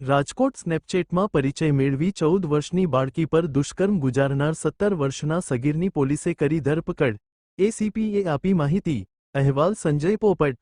રાજકોટ સ્નેપચેટમાં પરિચય મેળવી ચૌદ વર્ષની બાળકી પર દુષ્કર્મ ગુજારનાર સત્તર વર્ષના સગીરની પોલીસે કરી ધરપકડ. એસીપીએ આપી માહિતી. અહેવાલ સંજય પોપટ.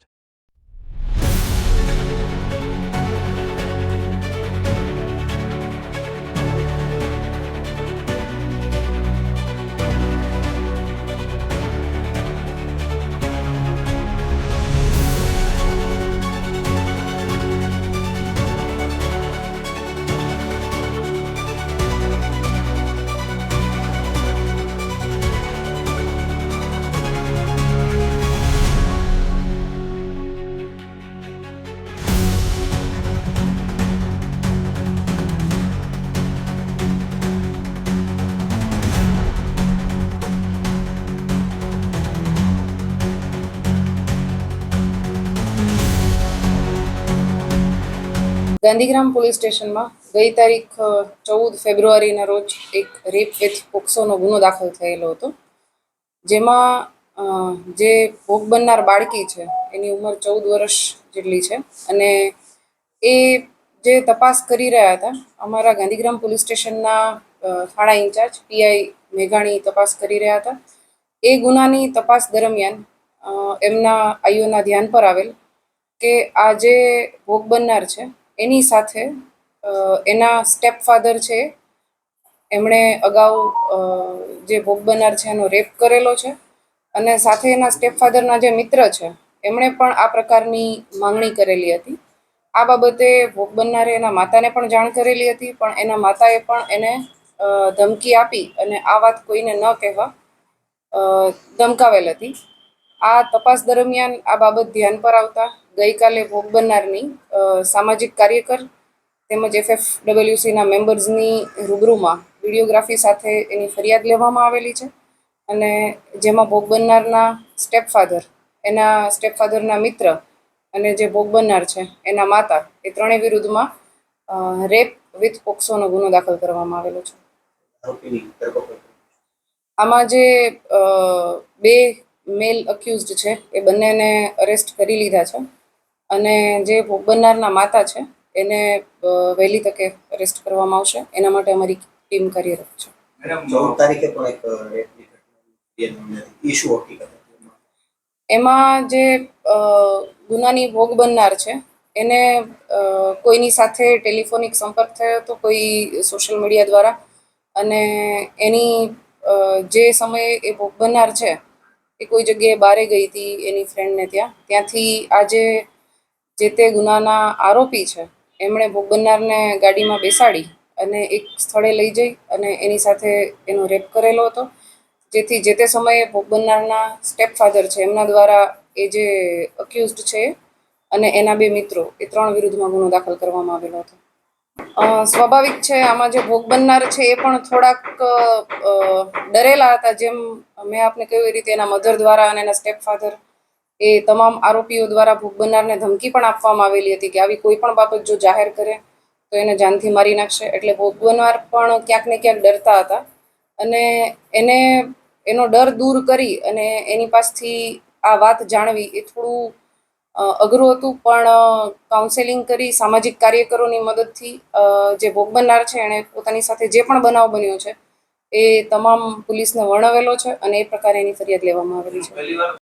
ગાંધીગ્રામ પોલીસ સ્ટેશનમાં ગઈ તારીખ ચૌદ ફેબ્રુઆરીના રોજ એક રેપ વિથ પોક્સોનો ગુનો દાખલ થયેલો હતો. જેમાં જે ભોગ બનનાર બાળકી છે, એની ઉંમર ચૌદ વર્ષ જેટલી છે અને એ જે તપાસ કરી રહ્યા હતા, અમારા ગાંધીગ્રામ પોલીસ સ્ટેશનના થાણા ઇન્ચાર્જ પીઆઈ મેઘાણી તપાસ કરી રહ્યા હતા. એ ગુનાની તપાસ દરમિયાન એમના આઈઓના ધ્યાન પર આવેલ કે આ જે ભોગ બનનાર છે એની સાથે એના સ્ટેપ ફાધર છે, એમણે અગાઉ જે ભોગ બનનાર છે એનો રેપ કરેલો છે અને સાથે એના સ્ટેપ ફાધરના જે મિત્ર છે, એમણે પણ આ પ્રકારની માંગણી કરેલી હતી. આ બાબતે ભોગ બનનારે એના માતાને પણ જાણ કરેલી હતી, પણ એના માતાએ પણ એને ધમકી આપી અને આ વાત કોઈને ન કહેવા ધમકાવેલ હતી. આ તપાસ દરમિયાન આ બાબત ધ્યાન પર આવતા ગઈકાલે ભોગ બનનારની સામાજિક કાર્યકર તેમજ એફએફ ડબલ્યુસીના મેમ્બર્સની રૂબરૂમાં વિડીયોગ્રાફી સાથે એની ફરિયાદ લેવામાં આવેલી છે અને જેમાં ભોગ બનનારના સ્ટેપફાધર એના સ્ટેપફાધરના મિત્ર અને જે ભોગ બનનાર છે એના માતા એ ત્રણેય વિરુદ્ધમાં રેપ વિથ પોક્સોનો ગુનો દાખલ કરવામાં આવેલો છે. આમાં જે બે મેલ અક્યુઝડ છે એ બંનેને અરેસ્ટ કરી લીધા છે. અને જે ભોગ બનનારના માતા છે એને વહેલી તકે અરેસ્ટ કરવામાં આવશે. એના માટે અમારી ટીમ કાર્યરત છે. ચૌદ તારીખે પણ એક હકીકત? એમાં જે ગુનાની ભોગ બનનાર છે એને કોઈની સાથે ટેલિફોનિક સંપર્ક થયો હતો કોઈ સોશિયલ મીડિયા દ્વારા અને એની જે સમયે એ ભોગ બનનાર છે એ કોઈ જગ્યાએ બારે ગઈ હતી એની ફ્રેન્ડને ત્યાં. ત્યાંથી આજે જે તે ગુનાના આરોપી છે, એમણે ભોગ બનનારને ગાડીમાં બેસાડી અને એક સ્થળે લઈ જઈ અને એની સાથે એનો રેપ કરેલો હતો. જેથી જે તે સમયે ભોગ બનનારના સ્ટેપ ફાધર છે, એમના દ્વારા એ જે અક્યુઝડ છે અને એના બે મિત્રો, એ ત્રણ વિરુદ્ધમાં ગુનો દાખલ કરવામાં આવેલો હતો. સ્વાભાવિક છે, આમાં જે ભોગ બનનાર છે, એ પણ થોડાક ડરેલા હતા. જેમ મેં આપને કહ્યું એ રીતે એના મધર દ્વારા અને એના સ્ટેપ ફાધર એ તમામ આરોપીઓ દ્વારા ભોગ બનનારને ધમકી પણ આપવામાં આવેલી હતી કે આવી કોઈ પણ બાબત જો જાહેર કરે, તો એને જાનથી મારી નાખશે. એટલે ભોગ બનનાર પણ ક્યાંક ને ક્યાંક ડરતા હતા. અને એને, એનો ડર દૂર કરી અને એની પાસેથી આ વાત જાણવી એ થોડું અઘરું હતું, પણ કાઉન્સેલિંગ કરી સામાજિક કાર્યકરોની મદદથી જે ભોગ બનનાર છે, એણે પોતાની સાથે જે પણ બનાવ બન્યો છે, એ તમામ પોલીસને વર્ણવેલો છે અને એ પ્રકારે એની ફરિયાદ લેવામાં આવેલી છે.